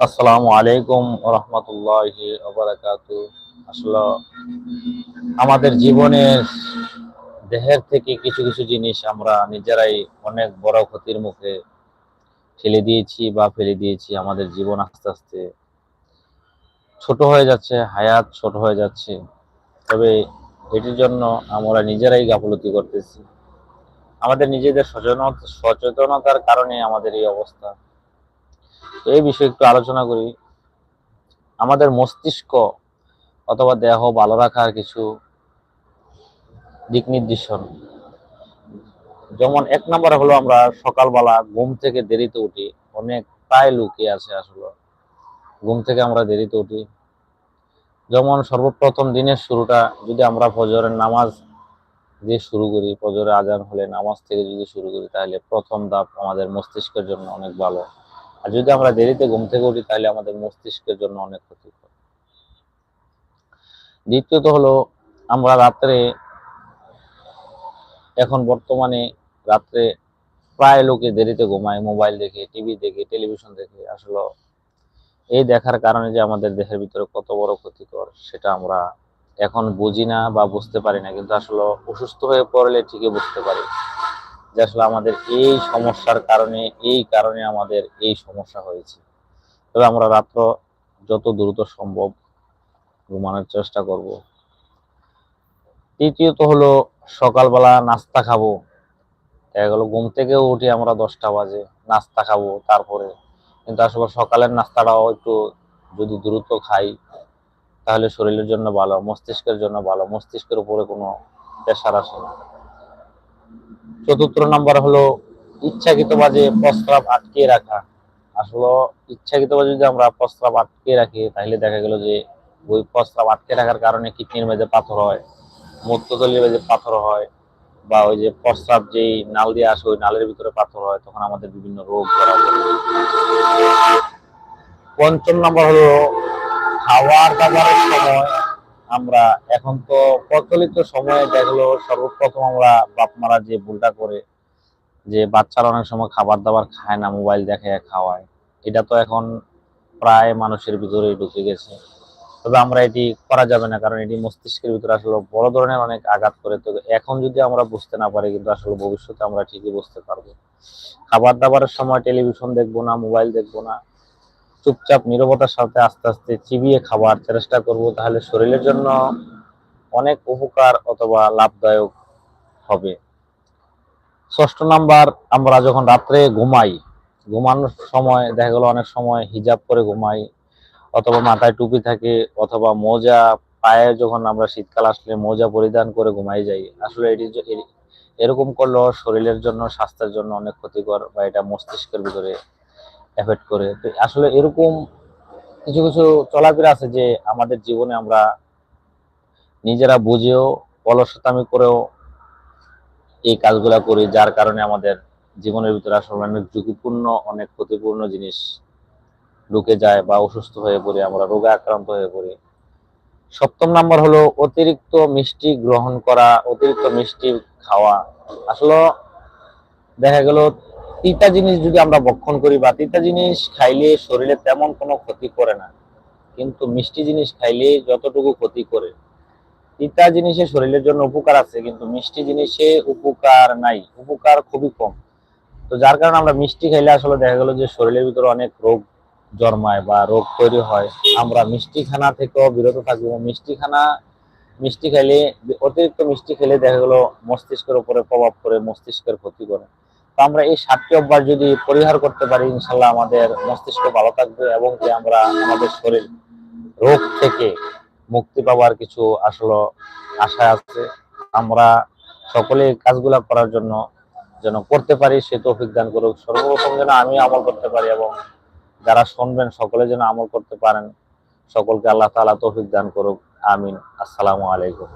আসসালামু আলাইকুম রহমতুল্লাহি আসলে আমাদের জীবনের দেহের থেকে কিছু কিছু জিনিস আমরা নিজেরাই অনেক বড় ক্ষতির মুখে ঠেলে দিয়েছি বা ফেলে দিয়েছি আমাদের জীবন আস্তে আস্তে। ছোট হয়ে যাচ্ছে, হায়াত ছোট হয়ে যাচ্ছে। তবে এটির জন্য আমরা নিজেরাই গাফলতি করতেছি। আমাদের নিজেদের সচেতনতা সচেতনতার কারণে আমাদের এই অবস্থা। তো এই বিষয়ে একটু আলোচনা করি। আমাদের মস্তিষ্ক অথবা দেহ ভালো রাখার কিছু দিক নির্দেশন। যেমন এক নম্বরে হলো আমরা সকালবেলা ঘুম থেকে দেরিতে উঠি। অনেক প্রায় লুকিয়ে আছে আসলে। ঘুম থেকে আমরা দেরিতে উঠি। যেমন সর্বপ্রথম দিনের শুরুটা যদি আমরা ফজরের নামাজ দিয়ে শুরু করি ফজরে আজান হলে নামাজ থেকে যদি শুরু করি, তাহলে প্রথম ধাপ আমাদের মস্তিষ্কের জন্য অনেক ভালো। আর যদি আমরা দেরিতে ঘুম থেকে উঠি, তাহলে আমাদের মস্তিষ্কের জন্য অনেক ক্ষতিকর। দ্বিতীয়ত হলো, আমরা রাত্রে, এখন বর্তমানে রাত্রে প্রায় লোকে দেরিতে ঘুমায়, মোবাইল দেখে, টিভি দেখে, টেলিভিশন দেখে। আসলে এই দেখার কারণে যে আমাদের দেহের ভিতরে কত বড় ক্ষতিকর, সেটা আমরা এখন বুঝি না বা বুঝতে পারি না। কিন্তু আসলে অসুস্থ হয়ে পড়লে ঠিকই বুঝতে পারি। যে আসলে আমাদের এই সমস্যার কারণে, এই কারণে আমাদের এই সমস্যা হয়েছে। তবে আমরা রাত্র যত দ্রুত সম্ভব ঘুমানোর চেষ্টা করব। তৃতীয়ত হলো সকালবেলা নাস্তা খাব। দেখা গেলো ঘুম থেকেও উঠি আমরা দশটা বাজে, নাস্তা খাব তারপরে। কিন্তু আসলে সকালের নাস্তাটাও একটু যদি দ্রুত খাই, তাহলে শরীরের জন্য ভালো, মস্তিষ্কের জন্য ভালো, মস্তিষ্কের উপরে কোনো প্রেশার আসে না। চতুর্থ নাম্বার হলো ইচ্ছাকৃত বাজে প্রস্রাব আটকে রাখা। আসলে ইচ্ছাকৃত বাজে যদি আমরা প্রস্রাব আটকে রাখি, তাহলে দেখা গেল যে ওই প্রস্রাব আটকে রাখার কারণে কিডনির মেঝে পাথর হয়, মূত্রতলির মেঝে পাথর হয়, বা ওই যে প্রস্রাব যেই নাল দিয়ে আসে, ওই নালের ভিতরে পাথর হয়, তখন আমাদের বিভিন্ন রোগ ধরা পঞ্চম নম্বর হলো খাওয়ার দাবারের সময় আমরা এখন তো প্রচলিত সময়ে দেখল সর্বপ্রথম আমরা বাপ মারা যে ভুলটা করে, যে বাচ্চারা অনেক সময় খাবার দাবার খায় না, মোবাইল দেখে খাওয়ায়, এটা তো এখন প্রায় মানুষের ভিতরেই ঢুকে গেছে। তবে আমরা এটি করা যাবে না, কারণ এটি মস্তিষ্কের ভিতরে আসলে বড় ধরনের অনেক আঘাত করে। তো এখন যদি আমরা বুঝতে না পারি, কিন্তু আসলে ভবিষ্যতে আমরা ঠিকই বুঝতে পারব। খাবার দাবারের সময় টেলিভিশন দেখব না, মোবাইল দেখব না চুপচাপ নিরবতার সাথে আস্তে আস্তে চিবিয়ে খাবার চেষ্টা করব, তাহলে শরীরের জন্য অনেক উপকার অথবা লাভদায়ক হবে। ষষ্ঠ নাম্বার, আমরা যখন রাত্রে ঘুমাই, ঘুমানোর সময় দেখা গেল অনেক সময় হিজাব করে ঘুমাই, অথবা মাথায় টুপি থাকে, অথবা মোজা, পায়ে যখন আমরা শীতকাল আসলে মোজা পরিধান করে ঘুমাই যাই, আসলে এটি এরকম করলেও শরীরের জন্য, স্বাস্থ্যের জন্য অনেক ক্ষতিকর বা এটা মস্তিষ্কের ভিতরে এফেক্ট করে। তো আসলে এরকম কিছু কিছু চলাফেরা আছে যে আমাদের জীবনে আমরা নিজেরা বুঝেও, অলসতামি করেও এই কাজগুলা করি, যার কারণে আমাদের জীবনের ভিতরে আসলে অনেক ঝুঁকিপূর্ণ, অনেক ক্ষতিপূর্ণ জিনিস ঢুকে যায় বা অসুস্থ হয়ে পড়ি, আমরা রোগে আক্রান্ত হয়ে পড়ি। সপ্তম নাম্বার হলো অতিরিক্ত মিষ্টি গ্রহণ করা, অতিরিক্ত মিষ্টি খাওয়া। আসলে দেখা গেল তিতা জিনিস যদি আমরা ভক্ষণ করি বা তিতা জিনিস খাইলে শরীরে তেমন কোনো ক্ষতি করে না। কিন্তু মিষ্টি জিনিস খাইলে যতটুকু ক্ষতি করে। তিতা জিনিসে শরীরের জন্য উপকার আছে, কিন্তু মিষ্টি জিনিসে উপকার নাই। উপকার খুবই কম। তো যার কারণে আমরা মিষ্টি খাইলে আসলে দেখা গেল যে শরীরের ভিতরে অনেক রোগ জন্মায় বা রোগ তৈরি হয়। আমরা মিষ্টি খানা থেকেও বিরত থাকব মিষ্টি খানা মিষ্টি খাইলে অতিরিক্ত মিষ্টি খেলে দেখা গেলো মস্তিষ্কের উপরে প্রভাব পড়ে, মস্তিষ্কের ক্ষতি করে। তো আমরা এই সাতটি অভ্যাস যদি পরিহার করতে পারি ইনশাল্লাহ আমাদের মস্তিষ্ক ভালো থাকবে এবং যে আমরা আমাদের শরীর রোগ থেকে মুক্তি পাওয়ার কিছু আসলে আশা আছে। আমরা সকলে কাজগুলা করার জন্য যেন করতে পারি, সে তো অভিজ্ঞান করুক। সর্বপ্রথম যেন আমি আমল করতে পারি এবং যারা শুনবেন, সকলে যেন আমল করতে পারেন। সকলকে আল্লাহ তালা তৌফিক দান করুক। আমিন। আসসালামু আলাইকুম।